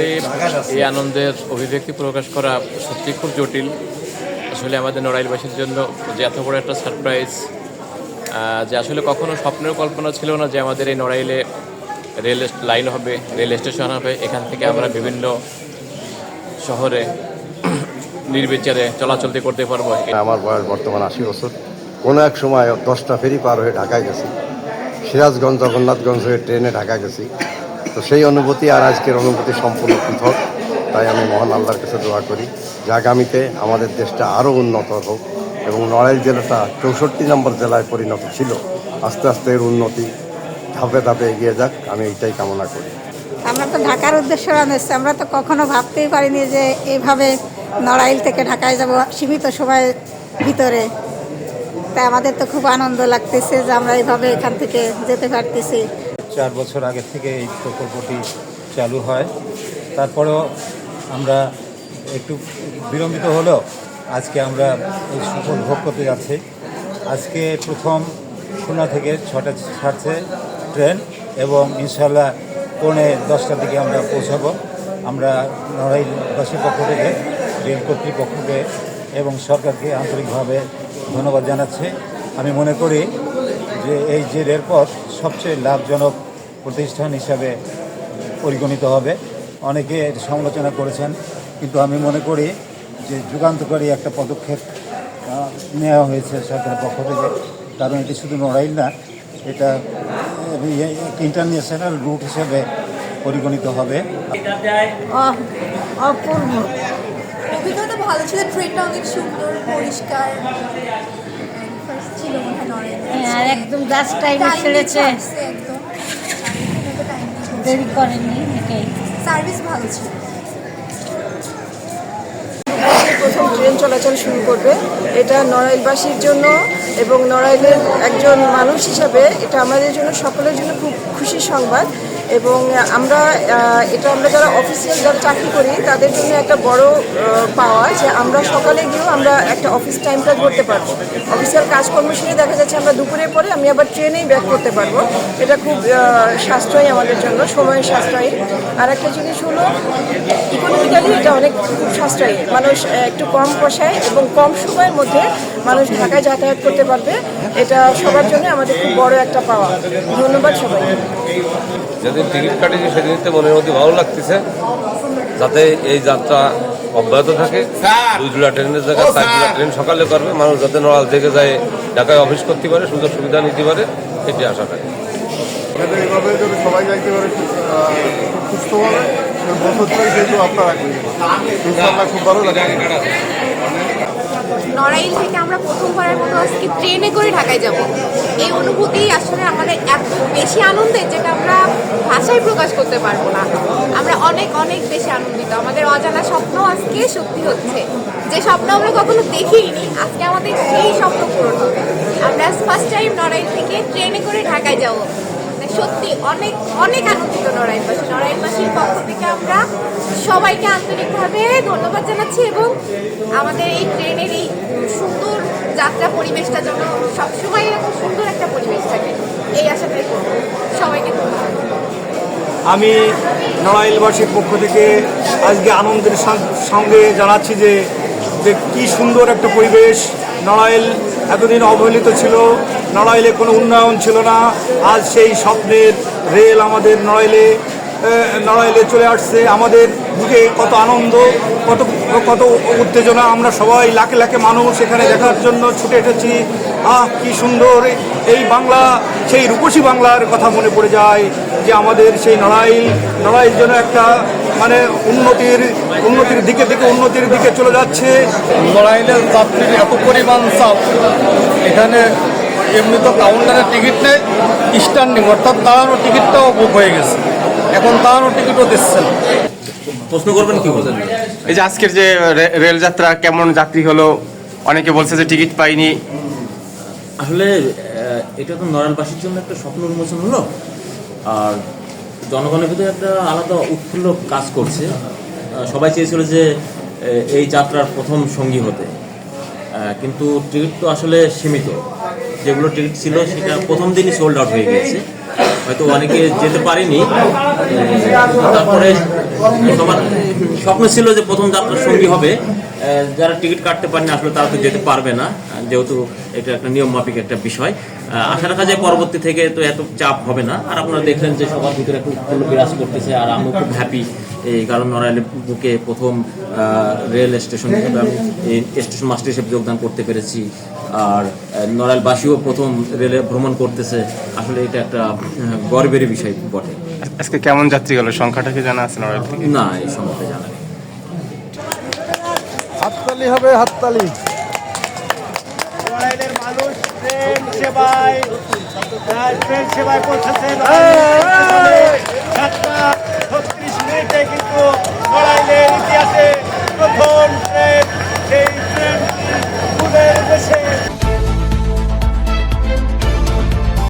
আসলে এই আনন্দের অভিব্যক্তি প্রকাশ করা সত্যি খুব জটিল। আসলে আমাদের নড়াইলবাসীর জন্য যে এত বড় একটা সারপ্রাইজ যে আসলে কখনো স্বপ্নের কল্পনা ছিল না যে আমাদের এই নড়াইলে রেল লাইন হবে, রেল স্টেশন হবে। এখান থেকে আমরা বিভিন্ন শহরে নির্বিচারে চলাচলতি করতে পারব। আমার বয়স বর্তমান আশি বছর। কোনো এক সময় দশটা ফেরি পার হয়ে ঢাকায় গেছি। সিরাজগঞ্জ, জগন্নাথগঞ্জ হয়ে ট্রেনে ঢাকায় গেছি। তো সেই অনুভূতি আর আজকের অনুভূতি সম্পূর্ণ পৃথক। তাই আমি মহান আল্লাহর কাছে দোয়া করি। যে আগামীতে আমাদের দেশটা আরও উন্নত হোক এবং নড়াইল জেলাটা চৌষট্টি নম্বর জেলায় পরিণত ছিল, আস্তে আস্তে এর উন্নতি ধাপে ধাপে এগিয়ে যাক, আমি এইটাই কামনা করি। আমরা তো ঢাকার উদ্দেশ্যে রওনা এসেছি আমরা তো কখনো ভাবতেই পারিনি যে এইভাবে নড়াইল থেকে ঢাকায় যাব সীমিত সময়ের ভিতরে। তাই আমাদের তো খুব আনন্দ লাগতেছে যে আমরা এইভাবে এখান থেকে যেতে পারতেছি। চার বছর আগে থেকে এই প্রকল্পটি চালু হয়। তারপরেও আমরা একটু বিলম্বিত হলেও আজকে আমরা এই সুফল ভোগ করতে যাচ্ছি। আজকে প্রথম খুলনা থেকে ছটা ছাড়ছে ট্রেন এবং ইনশাল্লাহ পৌনে দশটার দিকে আমরা পৌঁছাবো। আমরা নড়াইলবাসীর পক্ষ থেকে, রেল কর্তৃপক্ষকে এবং সরকারকে আন্তরিকভাবে ধন্যবাদ জানাচ্ছি। আমি মনে করি যে এই যে রেলপথ সবচেয়ে লাভজনক প্রতিষ্ঠান হিসাবে পরিগণিত হবে। অনেকে এর সমালোচনা করেছেন কিন্তু আমি মনে করি যে যুগান্তকারী একটা পদক্ষেপ নেওয়া হয়েছে সরকারের পক্ষ থেকে। কারণ এটি শুধু নড়াইল না এটা ইন্টারন্যাশনাল রুট হিসেবে পরিগণিত হবে। অপূর্ব। অভিজ্ঞতা ভালো ছিল ট্রেনটা অনেক সুন্দর পরিষ্কার। মনে হয় আর একদম জাস্ট টাইমে ছেড়েছে। একদম। দেরি করেননি এটাই। সার্ভিস ভালো ছিল প্রথম ট্রেন চলাচল শুরু করবে। এটা নড়াইলবাসীর জন্য এবং নড়াইলের একজন মানুষ হিসাবে এটা আমাদের জন্য, সকলের জন্য খুব খুশির সংবাদ। এবং আমরা এটা আমরা যারা অফিসিয়াল যারা চাকরি করি, তাদের জন্য একটা বড় পাওয়া যে আমরা সকালে গিয়েও আমরা একটা অফিস টাইমটা করতে পারব। অফিসিয়াল কাজকর্ম সেরে দেখা যাচ্ছে আমরা দুপুরে পরে আমি আবার ট্রেনেই ব্যাক করতে পারব। এটা খুব সাশ্রয়ী আমাদের জন্য সময় সাশ্রয়ী। আর একটা জিনিস হলো ইকোনমিক্যালি এটা অনেক খুব সাশ্রয়ী। মানুষ একটু কম পয়সায় এবং কম সময়ের মধ্যে মানুষ ঢাকায় যাতায়াত করতে পারবে। এটা সবার জন্য আমাদের খুব বড় একটা পাওয়া। ধন্যবাদ সবাই যেদিন টিকিট কাটিয়েছি সেদিন তো মনের মধ্যে ভালো লাগতেছে। যাতে এই যাত্রা অব্যাহত থাকে। দুই জোড়া ট্রেনের জায়গায় চার জোড়া ট্রেন সকালে করবে। মানুষ যাতে নড়াল থেকে যায় ঢাকায় অফিস করতে পারে সুযোগ সুবিধা নিতে পারে এটি আশা এভাবে যদি সবাই যাইতে পারে সুস্থভাবে নড়াইল থেকে আমরা প্রথমবারের মতো আজকে ট্রেনে করে ঢাকায় যাব। এই অনুভূতি আসলে আমাদের এত বেশি আনন্দের যেটা আমরা ভাষায় প্রকাশ করতে পারব না। আমরা অনেক অনেক বেশি আনন্দিত। আমাদের অজানা স্বপ্ন আজকে সত্যি হচ্ছে। যে স্বপ্ন আমরা কখনো দেখিনি, আজকে আমাদের সেই স্বপ্ন পূরণ হবে। আমরা ফার্স্ট টাইম নড়াইল থেকে ট্রেনে করে ঢাকায় যাব। সত্যি অনেক অনেক আনন্দিত নড়াইলবাসীর পক্ষ থেকে আমরা সবাইকে আন্তরিকভাবে ধন্যবাদ জানাচ্ছি এবং আমাদের এই ট্রেনের এই সুন্দর যাত্রা পরিবেশটা যেন সবসময় এরকম সুন্দর একটা পরিবেশ থাকে, এই আশাটাই করব সবাইকে ধন্যবাদ। আমি নড়াইলবাসীর পক্ষ থেকে আজকে আনন্দের সঙ্গে জানাচ্ছি যে যে কী সুন্দর একটা পরিবেশ। নড়াইল এতদিন অবহেলিত ছিল, নড়াইলে কোনো উন্নয়ন ছিল না। আজ সেই স্বপ্নের রেল আমাদের নড়াইলে নড়াইলে চলে আসছে। আমাদের বুকে কত আনন্দ, কত কত উত্তেজনা। আমরা সবাই লাখে লাখে মানুষ এখানে দেখার জন্য ছুটে এসেছি। আহ, কি সুন্দর। এই বাংলা, সেই রূপসী বাংলার কথা মনে পড়ে যায় যে আমাদের সেই নড়াইল নড়াইল যেন একটা মানে উন্নতির উন্নতির দিকে দিকে উন্নতির দিকে চলে যাচ্ছে। লড়াইলের যাত্রীর এত পরিমাণ চাপ। এখানে এমনি তো কাউন্টারের টিকিট নেই স্ট্যান্ডিং অর্থাৎ দাঁড়ানো টিকিটটাও বুক হয়ে গেছে। এখন দাঁড়ানো টিকিটও দিচ্ছে প্রশ্ন করবেন কি এই যে আজকের যে রে- রেলযাত্রা কেমন যাত্রী হলো? অনেকে বলছে যে টিকিট পাইনি। আসলে এটা তো নড়াইলবাসীর জন্য একটা স্বপ্ন উন্মোচন হলো আর জনগণের ভিতরে একটা আলাদা উৎফুল্ল কাজ করছে। সবাই চেয়েছিল যে এই যাত্রার প্রথম সঙ্গী হতে। কিন্তু টিকিট তো আসলে সীমিত। যেগুলো টিকিট ছিল সেটা প্রথম দিনই সোল্ড আউট হয়ে গিয়েছে। হয়তো অনেকে যেতে পারেনি। তারপরে সবার স্বপ্ন ছিল যে প্রথম যাত্রার সঙ্গী হবে। যারা টিকিট কাটতে পারেনি, আসলে তারা তো যেতে পারবে না। যেহেতু এটা একটা নিয়ম মাফিক একটা বিষয়। আশা রাখা যায় পরবর্তী থেকে তো এত চাপ হবে না। আর আপনারা দেখলেন যে সবার ভিতরে একটু বিরাজ করতেছে। আর আমি খুব হ্যাপি এই কারণ নড়াইলের বুকে প্রথম রেল স্টেশন হিসেবে আমি স্টেশন মাস্টার হিসেবে যোগদান করতে পেরেছি। আর নড়াইলবাসীও প্রথম রেলে ভ্রমণ করতেছে। আসলে এটা একটা গর্বের বিষয় বটে। আজকে কেমন যাত্রী গেল? সংখ্যাটা কি জানা আছে নড়াইল থেকে? না এই সম্বন্ধে জানা নেই। হাততালি হবে হাততালি। নড়াইলের মানুষ ট্রেন সেবায় ট্রেন সেবায় পৌঁছেছে